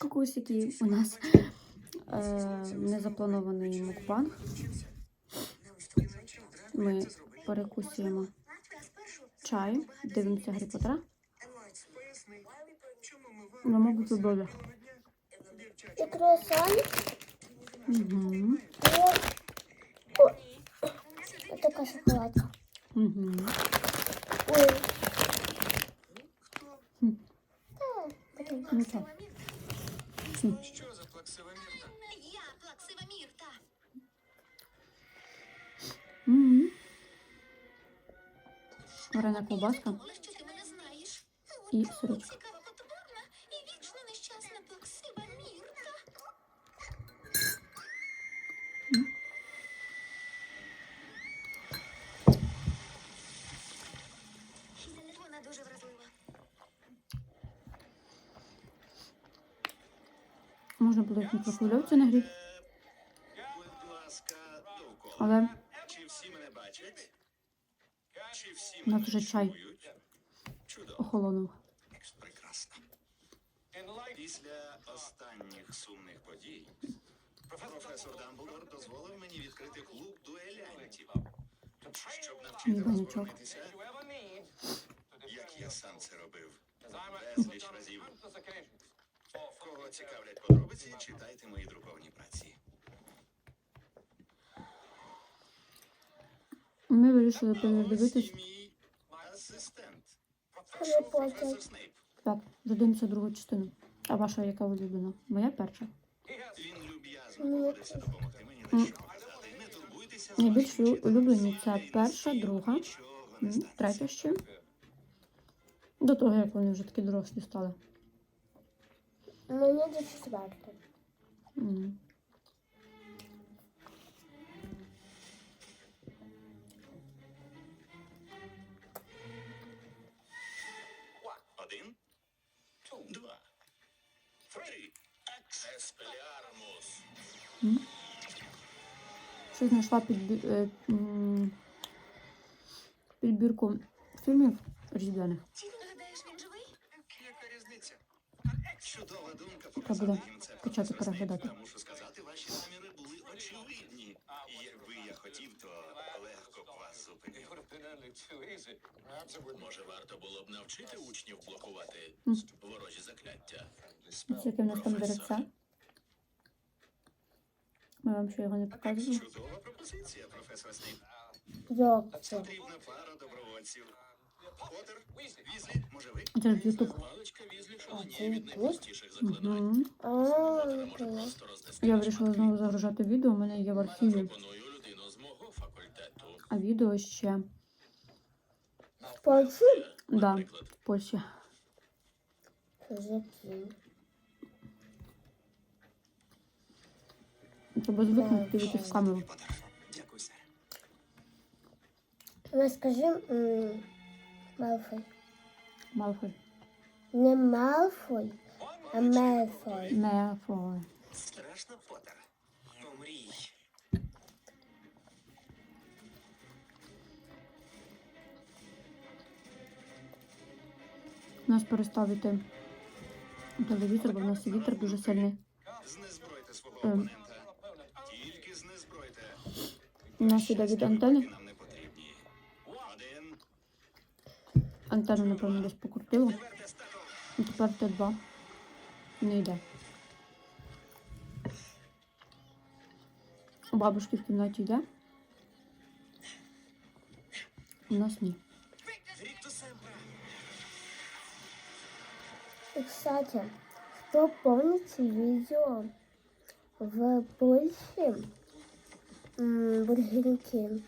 Кукусики, у нас е, незапланований мукбанг. Ми перекусуємо чай, дивимося Гаррі Поттера. Ну, мабуть, добре. І круасан, Угу. і о, і така шоколадка. Угу. Ой. Хм. Ну, так. Що за плаксива мірта? Я плаксива Мірта. Варена ковбаска що ти мене знаєш. і сирочок. Цікава, потворна і вічно нещасна плаксива Мірта. Було мікрохвильовці нагріти, але У нас уже чай. охолонув. Прекрасно. Після останніх сумних подій професор Дамблдор дозволив мені відкрити клуб дуелянтів, щоб навчити Ні, банячок. як я сам це робив. Безліч разів. Кого цікавлять подробиці, читайте мої друковані праці. Ми вирішили передивитись. мій асистент. Гаррі Професор Снейп. Так, додивимося другу частину. А ваша яка улюблена? Моя перша. Він люб'язно погодився допомогти мені. Не турбуйтеся, Найбільш улюблені це перша, друга, нічого не м, станеться. третя ще. До того, як вони вже такі дорослі стали. Мені до четвертої. М. Один, два, три. Знайшла підбі... е, підбірку фільмів різдвяних. Гадаєш, він живий? Яка різниця? Чудова думка Треба показати буде їм це. почати переглядати. Мушу сказати, ваші наміри були очевидні. І якби я хотів, то легко б вас зупинив. Може, варто було б навчити учнів блокувати ворожі закляття. Ось яке в нас там деревце. Ми вам ще його не показували. Чудова пропозиція, професор Снейп. Як це? Потрібна пара добровольців. Поттер, Візлі, може ви? Це ж Ютуб. Я вирішила знову загружати відео. У мене є в архіві, а відео ще В Польщі? да, в Польщі. Треба звикнути дивитися в камеру. Дякую, сер. Розкажи, Малфой. Малфой. Не Малфой, а Мелфой. Мефой. Страшно, Поттер. Помрій. Нас перестав іти телевізор, бо в нас вітер дуже сильний. Знезбройте свого Ем. опонента. Тільки знезбройте. У нас іде від антени. Нам не потрібні. Один. Антенну, напевно, десь покрутило. Поверте стату. І тепер Т2 не йде. У бабушки в кімнаті йде. У нас ні. Рікту Семпра. И, кстати, кто помнит видео в Польше м, Бургер Кинг?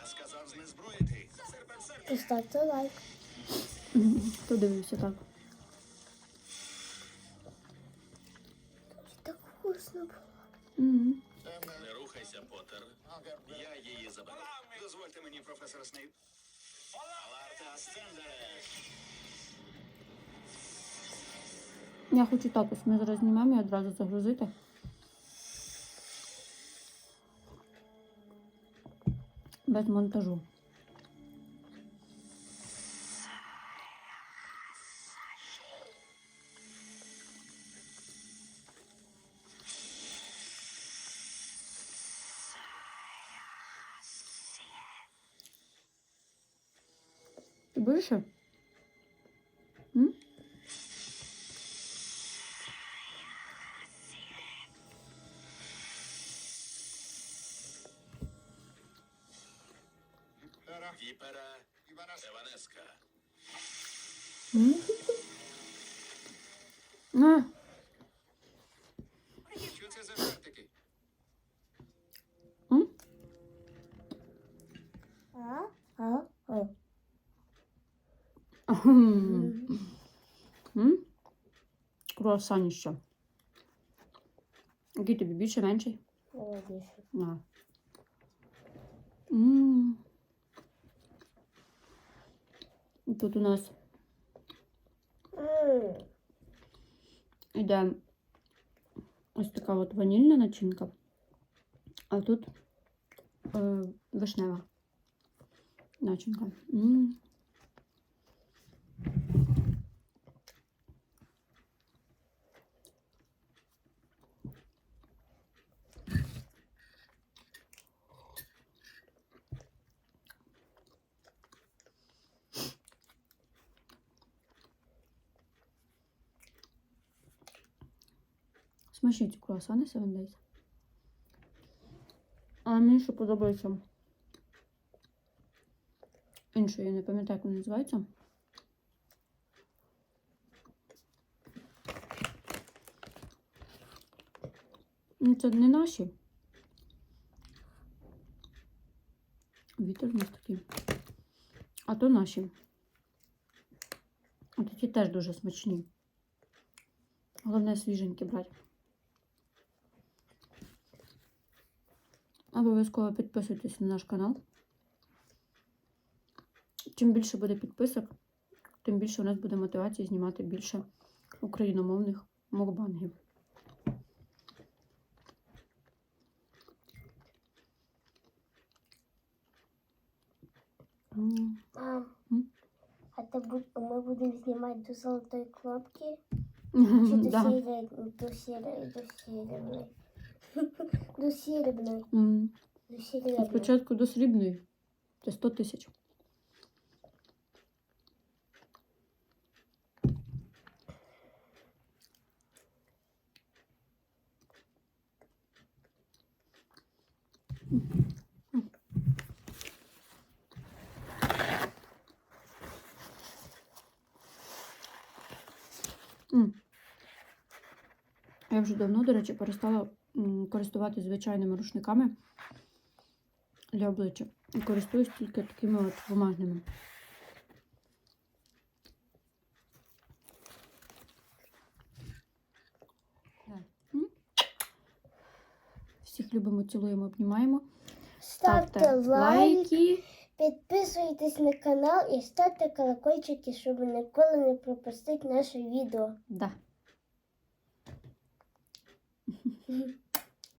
Я сказав знезброїти. Серпенсерки. Поставьте лайк. Хто дивився так? Так вкусно. Мгм. не рухайся, Поттер. Я її заберу. Дозвольте мені, професор Снейп. Аларта Стендереш. Я хочу так ми зараз знімемо і одразу загрузити. Без монтажу. Будеш? ще? М? Віпера Еванеска. М? На, Що це за жартики? А? А? А? Ахм. М? Круасаніще. Який тобі більше, менший? На. М. Тут у нас іде ось така от ванільна начинка, а тут е, вишнева начинка. М. Смачні ці круасани Seven Days. А мені ще подобається. Інше, я не пам'ятаю, як вони називаються. Ну, це не наші. Вітер у нас такий. А то наші. А такі теж дуже смачні. Головне свіженькі брати. Обов'язково підписуйтесь на наш канал. Чим більше буде підписок, тим більше у нас буде мотивації знімати більше україномовних мукбангів. Мам, а то ми будемо знімати до золотої кнопки? Чи до Да. сірої, до сірої, до сірої. До сіребної, М. до сіребної. Спочатку до срібної. Це 100 тисяч. М. Я вже давно, до речі, перестала м, користуватися звичайними рушниками для обличчя. І користуюсь тільки такими от бумажними. Всіх любимо, цілуємо, обнімаємо. Ставте лайк, лайки. підписуйтесь на канал і ставте колокольчики, щоб ніколи не пропустити наше відео. Да. Hı.